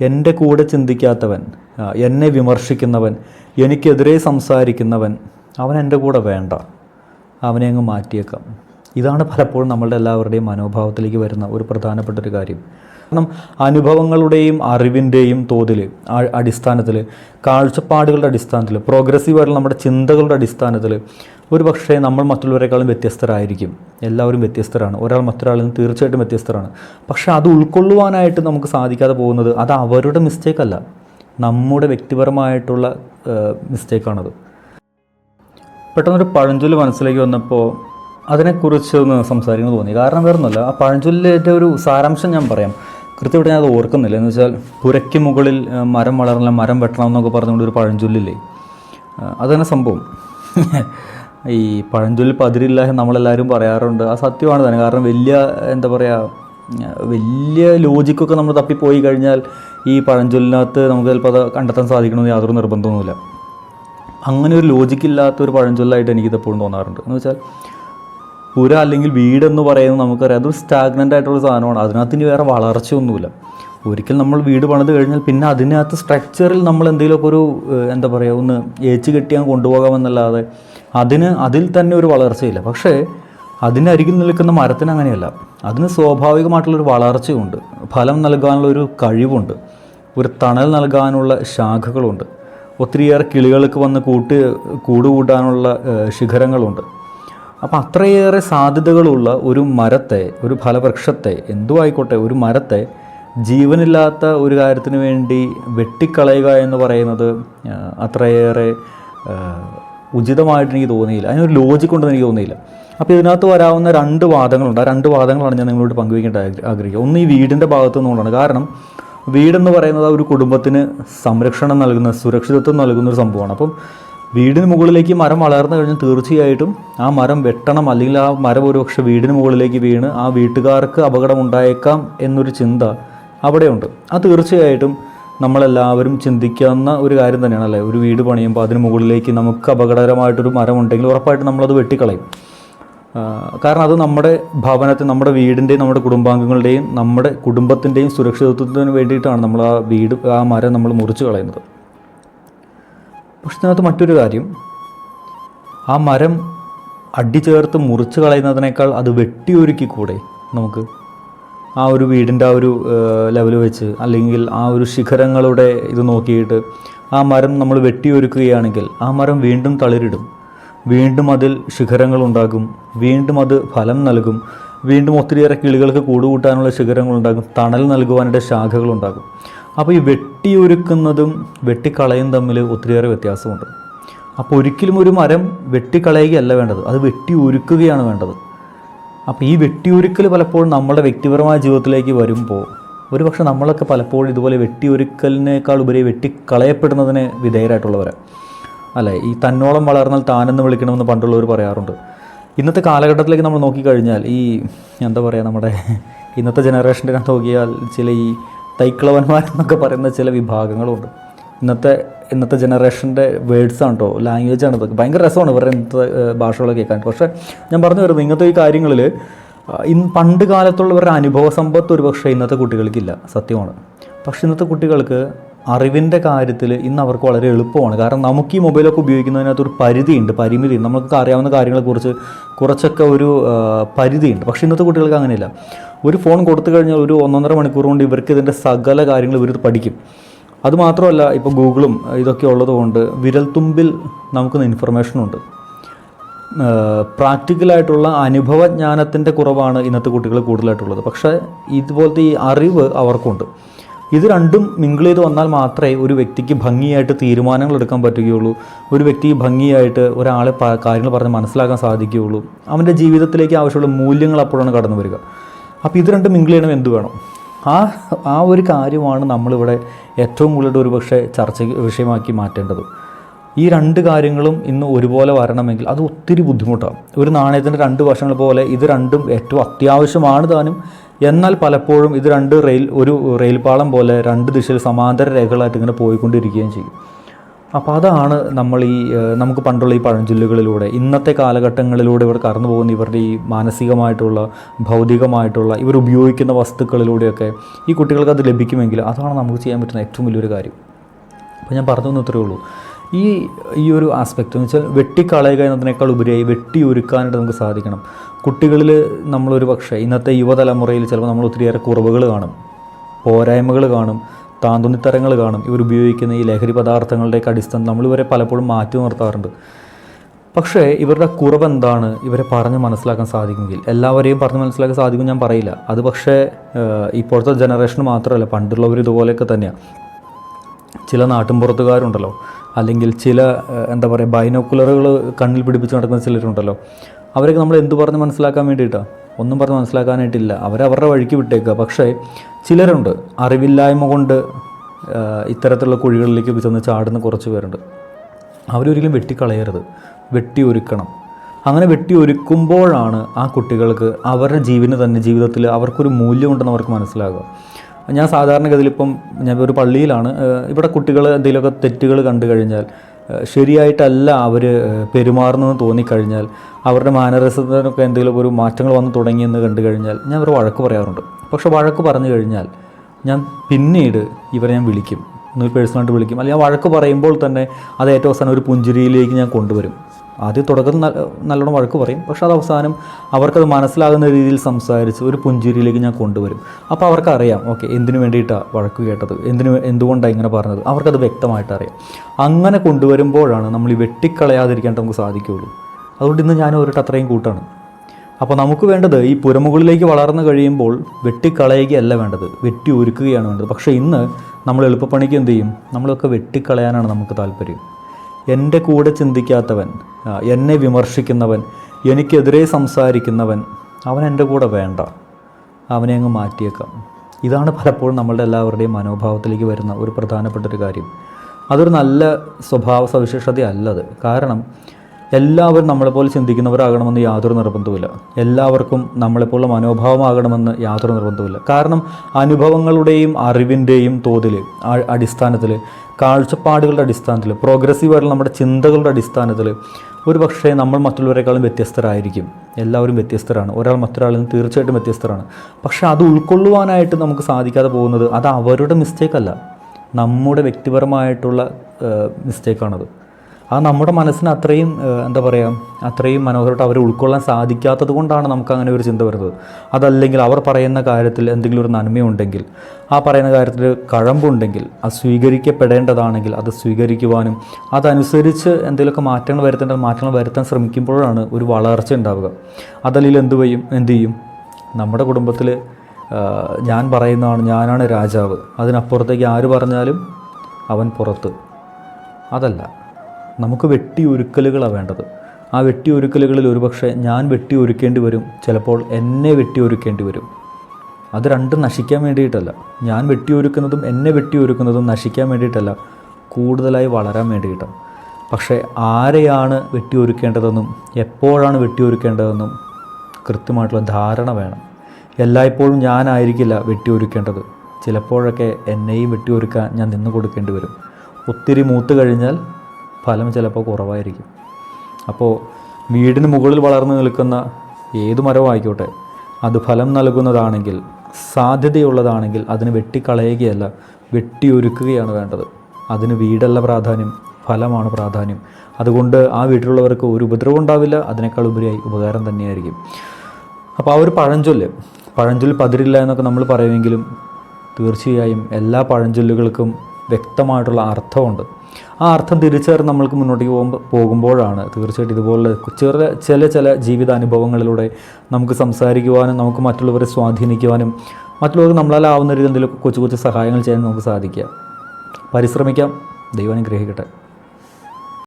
എന്റെ കൂടെ ചിന്തിക്കാത്തവൻ എന്നെ വിമർശിക്കുന്നവൻ എനിക്കെതിരെ സംസാരിക്കുന്നവൻ അവൻ എന്റെ കൂടെ വേണ്ട. അവനെ അങ്ങ് മാറ്റിയേക്കാം. ഇതാണ് പലപ്പോഴും നമ്മളുടെ എല്ലാവരുടെയും മനോഭാവത്തിലേക്ക് വരുന്ന ഒരു പ്രധാനപ്പെട്ട ഒരു കാര്യം. കാരണം അനുഭവങ്ങളുടെയും അറിവിന്റെയും തോതിൽ അടിസ്ഥാനത്തിൽ കാഴ്ചപ്പാടുകളുടെ അടിസ്ഥാനത്തിൽ പ്രോഗ്രസീവായിട്ടുള്ള നമ്മുടെ ചിന്തകളുടെ അടിസ്ഥാനത്തിൽ ഒരു പക്ഷേ നമ്മൾ മറ്റുള്ളവരെക്കാളും വ്യത്യസ്തരായിരിക്കും. എല്ലാവരും വ്യത്യസ്തരാണ്. ഒരാൾ മറ്റൊരാളിൽ നിന്ന് തീർച്ചയായിട്ടും വ്യത്യസ്തരാണ്. പക്ഷേ അത് ഉൾക്കൊള്ളുവാനായിട്ട് നമുക്ക് സാധിക്കാതെ പോകുന്നത് അത് അവരുടെ മിസ്റ്റേക്കല്ല നമ്മുടെ വ്യക്തിപരമായിട്ടുള്ള മിസ്റ്റേക്കാണത് പെട്ടെന്നൊരു പഴഞ്ചൊല്ല് മനസ്സിലേക്ക് വന്നപ്പോൾ അതിനെക്കുറിച്ച് ഒന്ന് സംസാരിക്കുന്നത് തോന്നി. കാരണം വേറൊന്നുമല്ല ആ പഴഞ്ചൊല്ലിന്റെ ഒരു സാരാംശം ഞാൻ പറയാം. കൃത്യമായിട്ട് ഞാൻ അത് ഓർക്കുന്നില്ല. എന്ന് വെച്ചാൽ പുരയ്ക്ക് മുകളിൽ മരം വളർന്നില്ല മരം വെട്ടണം എന്നൊക്കെ പറഞ്ഞുകൊണ്ട് ഒരു പഴഞ്ചൊല്ലില്ലേ? അതന്നെ സംഭവം. ഈ പഴഞ്ചൊല്ലിൽ പതിരില്ല നമ്മളെല്ലാവരും പറയാറുണ്ട്. ആ സത്യമാണ് തന്നെ. കാരണം വലിയ എന്താ പറയുക വലിയ ലോജിക്കൊക്കെ നമ്മൾ തപ്പിപ്പോയി കഴിഞ്ഞാൽ ഈ പഴഞ്ചൊല്ലിനകത്ത് നമുക്ക് ചിലപ്പോൾ അത് കണ്ടെത്താൻ സാധിക്കണമെന്ന് യാതൊരു നിർബന്ധമൊന്നുമില്ല അങ്ങനെ ഒരു ലോജിക്കില്ലാത്ത ഒരു പഴഞ്ചൊല്ലായിട്ട് എനിക്കിത് എപ്പോഴും തോന്നാറുണ്ട്. എന്ന് വെച്ചാൽ പുര അല്ലെങ്കിൽ വീടെന്ന് പറയുന്നത് നമുക്കറിയാം. അതൊരു സ്റ്റാഗ്നന്റ് ആയിട്ടുള്ള സാധനമാണ്. അതിനകത്ത് ഇനി വേറെ വളർച്ചയൊന്നുമില്ല ഒരിക്കൽ നമ്മൾ വീട് പണിത് കഴിഞ്ഞാൽ പിന്നെ അതിനകത്ത് സ്ട്രക്ചറിൽ നമ്മൾ എന്തെങ്കിലുമൊക്കെ ഒരു എന്താ പറയുക ഒന്ന് ഏച്ച് കെട്ടിയാൽ കൊണ്ടുപോകാമെന്നല്ലാതെ അതിന് അതിൽ തന്നെ ഒരു വളർച്ചയില്ല. പക്ഷേ അതിനരികിൽ നിൽക്കുന്ന മരത്തിന് അങ്ങനെയല്ല. അതിന് സ്വാഭാവികമായിട്ടുള്ളൊരു വളർച്ചയുണ്ട്. ഫലം നൽകാനുള്ള ഒരു കഴിവുണ്ട്. ഒരു തണൽ നൽകാനുള്ള ശാഖകളുണ്ട്. ഒത്തിരിയേറെ കിളികൾക്ക് വന്ന് കൂട്ട് കൂടുകൂട്ടാനുള്ള ശിഖരങ്ങളുണ്ട്. അപ്പം അത്രയേറെ സാധ്യതകളുള്ള ഒരു മരത്തെ ഒരു ഫലവൃക്ഷത്തെ എന്തു ആയിക്കോട്ടെ ഒരു മരത്തെ ജീവനില്ലാത്ത ഒരു കാര്യത്തിന് വേണ്ടി വെട്ടിക്കളയുക എന്ന് പറയുന്നത് അത്രയേറെ ഉചിതമായിട്ട് എനിക്ക് തോന്നിയില്ല. അതിനൊരു ലോജിക് ഉണ്ടെന്ന് എനിക്ക് തോന്നിയില്ല. അപ്പോൾ ഇതിനകത്ത് വരാവുന്ന രണ്ട് വാദങ്ങളുണ്ട്. ആ രണ്ട് വാദങ്ങളാണ് ഞാൻ നിങ്ങളോട് പങ്കുവയ്ക്കേണ്ട ആഗ്രഹിക്കുക. ഒന്ന് ഈ വീടിന്റെ ഭാഗത്തു നിന്നുകൊണ്ടാണ് കാരണം വീടെന്ന് പറയുന്നത് ഒരു കുടുംബത്തിന് സംരക്ഷണം നൽകുന്ന സുരക്ഷിതത്വം നൽകുന്ന ഒരു സംഭവമാണ്. അപ്പം വീടിന് മുകളിലേക്ക് മരം വളർന്നു കഴിഞ്ഞാൽ തീർച്ചയായിട്ടും ആ മരം വെട്ടണം അല്ലെങ്കിൽ ആ മരം ഒരുപക്ഷെ വീടിന് മുകളിലേക്ക് വീണ് ആ വീട്ടുകാർക്ക് അപകടം ഉണ്ടായേക്കാം എന്നൊരു ചിന്ത അവിടെയുണ്ട്. ആ തീർച്ചയായിട്ടും നമ്മളെല്ലാവരും ചിന്തിക്കാവുന്ന ഒരു കാര്യം തന്നെയാണ് അല്ലേ? ഒരു വീട് പണിയുമ്പോൾ അതിന് മുകളിലേക്ക് നമുക്ക് അപകടകരമായിട്ടൊരു മരം ഉണ്ടെങ്കിൽ ഉറപ്പായിട്ടും നമ്മളത് വെട്ടിക്കളയും. കാരണം അത് നമ്മുടെ ഭവനത്തെ നമ്മുടെ വീടിന്റെയും നമ്മുടെ കുടുംബാംഗങ്ങളുടെയും നമ്മുടെ കുടുംബത്തിന്റെയും സുരക്ഷിതത്വത്തിന് വേണ്ടിയിട്ടാണ് നമ്മൾ ആ വീട് ആ മരം നമ്മൾ മുറിച്ച് കളയുന്നത്. പക്ഷെ ഇതിനകത്ത് മറ്റൊരു കാര്യം. ആ മരം അടിചേർത്ത് മുറിച്ച് കളയുന്നതിനേക്കാൾ അത് വെട്ടിയൊരുക്കി കൂടെ നമുക്ക്? ആ ഒരു വീടിന്റെ ആ ഒരു ലെവൽ വെച്ച് അല്ലെങ്കിൽ ആ ഒരു ശിഖരങ്ങളുടെ ഇത് നോക്കിയിട്ട് ആ മരം നമ്മൾ വെട്ടിയൊരുക്കുകയാണെങ്കിൽ ആ മരം വീണ്ടും തളിരിടും. വീണ്ടും അതിൽ ശിഖരങ്ങളുണ്ടാകും വീണ്ടും അത് ഫലം നൽകും. വീണ്ടും ഒത്തിരിയേറെ കിളികൾക്ക് കൂടുകൂട്ടാനുള്ള ശിഖരങ്ങളുണ്ടാകും തണൽ നൽകുവാനുള്ള ശാഖകളുണ്ടാകും അപ്പോൾ ഈ വെട്ടിയൊരുക്കുന്നതും വെട്ടിക്കളയും തമ്മിൽ ഒത്തിരിയേറെ വ്യത്യാസമുണ്ട്. അപ്പോൾ ഒരിക്കലും ഒരു മരം വെട്ടിക്കളയുകയല്ല വേണ്ടത് അത് വെട്ടി ഒരുക്കുകയാണ് വേണ്ടത്. അപ്പോൾ ഈ വെട്ടിയൊരുക്കൽ പലപ്പോഴും നമ്മുടെ വ്യക്തിപരമായ ജീവിതത്തിലേക്ക് വരുമ്പോൾ ഒരു പക്ഷേ നമ്മളൊക്കെ പലപ്പോഴും ഇതുപോലെ വെട്ടിയൊരുക്കലിനേക്കാൾ ഉപരി വെട്ടിക്കളയപ്പെടുന്നതിന് വിധേയരായിട്ടുള്ളവരാണ് അല്ലേ? ഈ തന്നോളം വളർന്നാൽ താനെന്ന് വിളിക്കണമെന്ന് പണ്ടുള്ളവർ പറയാറുണ്ട്. ഇന്നത്തെ കാലഘട്ടത്തിലേക്ക് നമ്മൾ നോക്കിക്കഴിഞ്ഞാൽ ഈ എന്താ പറയുക നമ്മുടെ ഇന്നത്തെ ജനറേഷന്റെ നോക്കിയാൽ ചില ഈ തൈക്കളവന്മാരെന്നൊക്കെ പറയുന്ന ചില വിഭാഗങ്ങളുണ്ട്. ഇന്നത്തെ ഇന്നത്തെ ജനറേഷന്റെ വേർഡ്സാണ് കേട്ടോ ലാംഗ്വേജ് ആണ് ഇതൊക്കെ ഭയങ്കര രസമാണ് ഇവരുടെ ഇന്നത്തെ ഭാഷകളൊക്കെ കേൾക്കാൻ. പക്ഷേ ഞാൻ പറഞ്ഞു വരുന്നത് ഇങ്ങനത്തെ ഈ കാര്യങ്ങളിൽ ഇന്ന് പണ്ട് കാലത്തുള്ളവരുടെ അനുഭവ സമ്പത്ത് ഒരു പക്ഷേ ഇന്നത്തെ കുട്ടികൾക്കില്ല സത്യമാണ്. പക്ഷേ ഇന്നത്തെ കുട്ടികൾക്ക് അറിവിന്റെ കാര്യത്തിൽ ഇന്ന് അവർക്ക് വളരെ എളുപ്പമാണ്. കാരണം നമുക്ക് ഈ മൊബൈലൊക്കെ ഉപയോഗിക്കുന്നതിനകത്ത് ഒരു പരിധിയുണ്ട് പരിമിതി നമുക്ക് അറിയാവുന്ന കാര്യങ്ങളെക്കുറിച്ച് കുറച്ചൊക്കെ ഒരു പരിധിയുണ്ട്. പക്ഷേ ഇന്നത്തെ കുട്ടികൾക്ക് അങ്ങനെയല്ല. ഒരു ഫോൺ കൊടുത്തു കഴിഞ്ഞാൽ ഒരു ഒന്നൊന്നര മണിക്കൂർ കൊണ്ട് ഇവർക്ക് ഇതിന്റെ സകല കാര്യങ്ങൾ ഇവർ പഠിക്കും. അതുമാത്രമല്ല ഇപ്പോൾ ഗൂഗിളും ഇതൊക്കെ ഉള്ളതുകൊണ്ട് വിരൽത്തുമ്പിൽ നമുക്കിന്ന് ഇൻഫർമേഷനുണ്ട് പ്രാക്ടിക്കലായിട്ടുള്ള അനുഭവജ്ഞാനത്തിന്റെ കുറവാണ് ഇന്നത്തെ കുട്ടികൾ കൂടുതലായിട്ടുള്ളത്. പക്ഷേ ഇതുപോലത്തെ ഈ അറിവ് അവർക്കുണ്ട്. ഇത് രണ്ടും മിങ്കിൾ ചെയ്ത് വന്നാൽ മാത്രമേ ഒരു വ്യക്തിക്ക് ഭംഗിയായിട്ട് തീരുമാനങ്ങൾ എടുക്കാൻ പറ്റുകയുള്ളൂ. ഒരു വ്യക്തി ഭംഗിയായിട്ട് ഒരാളെ കാര്യങ്ങൾ പറഞ്ഞ് മനസ്സിലാക്കാൻ സാധിക്കുകയുള്ളൂ. അവന്റെ ജീവിതത്തിലേക്ക് ആവശ്യമുള്ള മൂല്യങ്ങൾ അപ്പോഴാണ് കടന്നു വരിക. അപ്പോൾ ഇത് രണ്ടും മിങ്കിൾ ചെയ്യണം എന്ത് വേണം? ആ ആ ഒരു കാര്യമാണ് നമ്മളിവിടെ ഏറ്റവും കൂടുതൽ ഒരുപക്ഷെ ചർച്ച വിഷയമാക്കി മാറ്റേണ്ടത്. ഈ രണ്ട് കാര്യങ്ങളും ഇന്ന് ഒരുപോലെ വരണമെങ്കിൽ അത് ഒത്തിരി ബുദ്ധിമുട്ടാണ്. ഒരു നാണയത്തിന്റെ രണ്ട് വശങ്ങൾ പോലെ ഇത് രണ്ടും ഏറ്റവും അത്യാവശ്യമാണ് താനും. എന്നാൽ പലപ്പോഴും ഇത് രണ്ട് റെയിൽ ഒരു റെയിൽപാളം പോലെ രണ്ട് ദിശയിൽ സമാന്തര രേഖകളായിട്ട് ഇങ്ങനെ പോയിക്കൊണ്ടിരിക്കുകയും ചെയ്യും. അപ്പോൾ അതാണ് നമ്മൾ ഈ നമുക്ക് പണ്ടുള്ള ഈ പഴഞ്ചൊല്ലുകളിലൂടെ ഇന്നത്തെ കാലഘട്ടങ്ങളിലൂടെ ഇവർ കടന്നു പോകുന്ന ഇവരുടെ ഈ മാനസികമായിട്ടുള്ള ഭൗതികമായിട്ടുള്ള ഇവർ ഉപയോഗിക്കുന്ന വസ്തുക്കളിലൂടെയൊക്കെ ഈ കുട്ടികൾക്ക് അത് ലഭിക്കുമെങ്കിൽ അതാണ് നമുക്ക് ചെയ്യാൻ പറ്റുന്ന ഏറ്റവും വലിയൊരു കാര്യം. അപ്പോൾ ഞാൻ പറഞ്ഞു തന്നു ഇത്രയേ ഉള്ളൂ. ഈ ഈ ഒരു ആസ്പെക്റ്റ് എന്ന് വെച്ചാൽ വെട്ടിക്കളയുക എന്നതിനേക്കാൾ ഉപരിയായി വെട്ടി ഒരുക്കാനായിട്ട് നമുക്ക് സാധിക്കണം. കുട്ടികളിൽ നമ്മളൊരു പക്ഷേ ഇന്നത്തെ യുവതലമുറയിൽ ചിലപ്പോൾ നമ്മൾ ഒത്തിരിയേറെ കുറവുകൾ കാണും. പോരായ്മകൾ കാണും. താന്തുണിത്തരങ്ങൾ കാണും. ഇവർ ഉപയോഗിക്കുന്ന ഈ ലഹരി പദാർത്ഥങ്ങളുടെയൊക്കെ അടിസ്ഥാനം നമ്മളിവരെ പലപ്പോഴും മാറ്റി നിർത്താറുണ്ട്. പക്ഷേ ഇവരുടെ കുറവ് എന്താണ്? ഇവരെ പറഞ്ഞ് മനസ്സിലാക്കാൻ സാധിക്കുമെങ്കിൽ. എല്ലാവരെയും പറഞ്ഞ് മനസ്സിലാക്കാൻ സാധിക്കും ഞാൻ പറയില്ല. അത് പക്ഷേ ഇപ്പോഴത്തെ ജനറേഷൻ മാത്രമല്ല പണ്ടുള്ളവർ ഇതുപോലെയൊക്കെ തന്നെയാണ് ചില നാട്ടിൻപുറത്തുകാരുണ്ടല്ലോ. അല്ലെങ്കിൽ ചില എന്താ പറയുക ബൈനോക്കുലറുകൾ കണ്ണിൽ പിടിപ്പിച്ച് നടക്കുന്ന ചിലരുണ്ടല്ലോ. അവരൊക്കെ നമ്മൾ എന്തു പറഞ്ഞ് മനസ്സിലാക്കാൻ വേണ്ടിയിട്ടാണ് ഒന്നും പറഞ്ഞ് മനസ്സിലാക്കാനായിട്ടില്ല. അവരവരുടെ വഴിക്ക് വിട്ടേക്കുക. പക്ഷേ ചിലരുണ്ട് അറിവില്ലായ്മ കൊണ്ട് ഇത്തരത്തിലുള്ള കുഴികളിലേക്ക് ചെന്ന് ചാടുന്ന കുറച്ച് പേരുണ്ട്. അവരൊരിക്കലും വെട്ടിക്കളയരുത്. വെട്ടി ഒരുക്കണം. അങ്ങനെ വെട്ടി ഒരുക്കുമ്പോഴാണ് ആ കുട്ടികൾക്ക് അവരുടെ ജീവന് തന്നെ ജീവിതത്തിൽ അവർക്കൊരു മൂല്യമുണ്ടെന്ന് അവർക്ക് മനസ്സിലാകുക. ഞാൻ സാധാരണഗതിയിൽ ഇപ്പം ഞാൻ ഒരു പള്ളിയിലാണ്. ഇവിടെ കുട്ടികൾ എന്തെങ്കിലുമൊക്കെ തെറ്റുകൾ കണ്ടു കഴിഞ്ഞാൽ ശരിയായിട്ടല്ല അവർ പെരുമാറുന്നതെന്ന് തോന്നിക്കഴിഞ്ഞാൽ അവരുടെ മാനരസത്തിനൊക്കെ എന്തെങ്കിലും ഒരു മാറ്റങ്ങൾ വന്ന് തുടങ്ങിയെന്ന് കണ്ടു കഴിഞ്ഞാൽ ഞാൻ അവർ വഴക്ക് പറയാറുണ്ട്. പക്ഷേ വഴക്ക് പറഞ്ഞു കഴിഞ്ഞാൽ ഞാൻ പിന്നീട് ഇവരെ ഞാൻ വിളിക്കും. ഒന്ന് പേഴ്സണലായിട്ട് വിളിക്കും. അല്ലെങ്കിൽ ഞാൻ വഴക്ക് പറയുമ്പോൾ തന്നെ അത് ഏറ്റവും അവസാനം ഒരു പുഞ്ചിരിയിലേക്ക് ഞാൻ കൊണ്ടുവരും. ആദ്യം തുടക്കം നല്ലോണം വഴക്ക് പറയും. പക്ഷെ അത് അവസാനം അവർക്കത് മനസ്സിലാകുന്ന രീതിയിൽ സംസാരിച്ച് ഒരു പുഞ്ചിരിയിലേക്ക് ഞാൻ കൊണ്ടുവരും. അപ്പോൾ അവർക്കറിയാം ഓക്കെ എന്തിനു വേണ്ടിയിട്ടാണ് വഴക്ക് കേട്ടത്? എന്തിനു എന്തുകൊണ്ടാണ് ഇങ്ങനെ പറഞ്ഞത്? അവർക്കത് വ്യക്തമായിട്ട് അറിയാം. അങ്ങനെ കൊണ്ടുവരുമ്പോഴാണ് നമ്മൾ ഈ വെട്ടിക്കളയാതിരിക്കാൻ നമുക്ക് സാധിക്കുകയുള്ളൂ. അതുകൊണ്ട് ഇന്ന് ഞാൻ ഒരു അത്രയും കൂട്ടാണ്. അപ്പോൾ നമുക്ക് വേണ്ടത് ഈ പുരമുകളിലേക്ക് വളർന്നു കഴിയുമ്പോൾ വെട്ടിക്കളയുകയല്ല വേണ്ടത്. വെട്ടി ഒരുക്കുകയാണ് വേണ്ടത്. പക്ഷേ ഇന്ന് നമ്മൾ എളുപ്പപ്പണിക്ക് എന്ത് ചെയ്യും? നമ്മളൊക്കെ വെട്ടിക്കളയാനാണ് നമുക്ക് താല്പര്യം. എന്റെ കൂടെ ചിന്തിക്കാത്തവൻ എന്നെ വിമർശിക്കുന്നവൻ എനിക്കെതിരെ സംസാരിക്കുന്നവൻ അവൻ എന്റെ കൂടെ വേണ്ട. അവനെ അങ്ങ് മാറ്റിയേക്കാം. ഇതാണ് പലപ്പോഴും നമ്മളുടെ എല്ലാവരുടെയും മനോഭാവത്തിലേക്ക് വരുന്ന ഒരു പ്രധാനപ്പെട്ട ഒരു കാര്യം. അതൊരു നല്ല സ്വഭാവ സവിശേഷതയല്ലത്. കാരണം എല്ലാവരും നമ്മളെപ്പോലെ ചിന്തിക്കുന്നവരാകണമെന്ന് യാതൊരു നിർബന്ധവുമില്ല. എല്ലാവർക്കും നമ്മളെപ്പോലുള്ള മനോഭാവമാകണമെന്ന് യാതൊരു നിർബന്ധവുമില്ല. കാരണം അനുഭവങ്ങളുടെയും അറിവിന്റെയും തോതിൽ അടിസ്ഥാനത്തിൽ കാഴ്ചപ്പാടുകളുടെ അടിസ്ഥാനത്തിൽ പ്രോഗ്രസീവ് ആയിട്ടുള്ള നമ്മുടെ ചിന്തകളുടെ അടിസ്ഥാനത്തിൽ ഒരു പക്ഷേ നമ്മൾ മറ്റുള്ളവരെക്കാളും വ്യത്യസ്തരായിരിക്കും. എല്ലാവരും വ്യത്യസ്തരാണ്. ഒരാൾ മറ്റൊരാളിൽ നിന്ന് തീർച്ചയായിട്ടും വ്യത്യസ്തരാണ്. പക്ഷേ അത് ഉൾക്കൊള്ളുവാനായിട്ട് നമുക്ക് സാധിക്കാതെ പോകുന്നത് അത് അവരുടെ മിസ്റ്റേക്കല്ല നമ്മുടെ വ്യക്തിപരമായിട്ടുള്ള മിസ്റ്റേക്കാണത് അത് നമ്മുടെ മനസ്സിന് അത്രയും എന്താ പറയുക അത്രയും മനോഹരമായിട്ട് അവരെ ഉൾക്കൊള്ളാൻ സാധിക്കാത്തത് കൊണ്ടാണ് നമുക്ക് അങ്ങനെ ഒരു ചിന്ത വരുന്നത്. അതല്ലെങ്കിൽ അവർ പറയുന്ന കാര്യത്തിൽ എന്തെങ്കിലും ഒരു നന്മയുണ്ടെങ്കിൽ ആ പറയുന്ന കാര്യത്തിൽ കഴമ്പുണ്ടെങ്കിൽ അത് സ്വീകരിക്കപ്പെടേണ്ടതാണെങ്കിൽ അത് സ്വീകരിക്കുവാനും അതനുസരിച്ച് എന്തെങ്കിലുമൊക്കെ മാറ്റങ്ങൾ വരുത്തേണ്ട മാറ്റങ്ങൾ വരുത്താൻ ശ്രമിക്കുമ്പോഴാണ് ഒരു വളർച്ച ഉണ്ടാവുക. അതല്ലെങ്കിൽ എന്ത് ചെയ്യും എന്ത് ചെയ്യും? നമ്മുടെ കുടുംബത്തിൽ ഞാൻ പറയുന്നതാണ് ഞാനാണ് രാജാവ്. അതിനപ്പുറത്തേക്ക് ആര് പറഞ്ഞാലും അവൻ പുറത്ത്. അതല്ല. നമുക്ക് വെട്ടി ഒരുക്കലുകളാണ് വേണ്ടത്. ആ വെട്ടി ഒരുക്കലുകളിൽ ഒരുപക്ഷെ ഞാൻ വെട്ടി ഒരുക്കേണ്ടി വരും ചിലപ്പോൾ എന്നെ വെട്ടി ഒരുക്കേണ്ടി വരും. അത് രണ്ടും നശിക്കാൻ വേണ്ടിയിട്ടല്ല. ഞാൻ വെട്ടി ഒരുക്കുന്നതും എന്നെ വെട്ടി ഒരുക്കുന്നതും നശിക്കാൻ വേണ്ടിയിട്ടല്ല കൂടുതലായി വളരാൻ വേണ്ടിയിട്ടാണ് പക്ഷേ ആരെയാണ് വെട്ടി ഒരുക്കേണ്ടതെന്നും എപ്പോഴാണ് വെട്ടി ഒരുക്കേണ്ടതെന്നും കൃത്യമായിട്ടുള്ള ധാരണ വേണം. എല്ലായ്പ്പോഴും ഞാനായിരിക്കില്ല വെട്ടി ഒരുക്കേണ്ടത്. ചിലപ്പോഴൊക്കെ എന്നെയും വെട്ടി ഒരുക്കാൻ ഞാൻ നിന്ന് കൊടുക്കേണ്ടി വരും. ഒത്തിരി മൂത്ത് കഴിഞ്ഞാൽ ഫലം ചിലപ്പോൾ കുറവായിരിക്കും. അപ്പോൾ വീടിന് മുകളിൽ വളർന്നു നിൽക്കുന്ന ഏത് മരമായിക്കോട്ടെ അത് ഫലം നൽകുന്നതാണെങ്കിൽ സാധ്യതയുള്ളതാണെങ്കിൽ അതിന് വെട്ടിക്കളയുകയല്ല വെട്ടിയൊരുക്കുകയാണ് വേണ്ടത്. അതിന് വീടല്ല പ്രാധാന്യം ഫലമാണ് പ്രാധാന്യം. അതുകൊണ്ട് ആ വീട്ടിലുള്ളവർക്ക് ഒരു ഉപദ്രവം ഉണ്ടാവില്ല അതിനേക്കാൾ ഉപരിയായി ഉപകാരം തന്നെയായിരിക്കും. അപ്പോൾ ആ ഒരു പഴഞ്ചൊല്ല് പഴഞ്ചൊല്ല് പതിരില്ല എന്നൊക്കെ നമ്മൾ പറയുമെങ്കിലും തീർച്ചയായും എല്ലാ പഴഞ്ചൊല്ലുകൾക്കും വ്യക്തമായിട്ടുള്ള അർത്ഥമുണ്ട്. ആ അർത്ഥം തിരിച്ചറിഞ്ഞ് നമ്മൾക്ക് മുന്നോട്ടേക്ക് പോകുമ്പോൾ പോകുമ്പോഴാണ് തീർച്ചയായിട്ടും ഇതുപോലെ ചെറിയ ചില ചില ജീവിതാനുഭവങ്ങളിലൂടെ നമുക്ക് സംസാരിക്കുവാനും നമുക്ക് മറ്റുള്ളവരെ സ്വാധീനിക്കുവാനും മറ്റുള്ളവർക്ക് നമ്മളാലാവുന്ന രീതിയിൽ എന്തെങ്കിലും കൊച്ചു കൊച്ചു സഹായങ്ങൾ ചെയ്യാൻ നമുക്ക് സാധിക്കുക. പരിശ്രമിക്കാം. ദൈവം അനുഗ്രഹിക്കട്ടെ.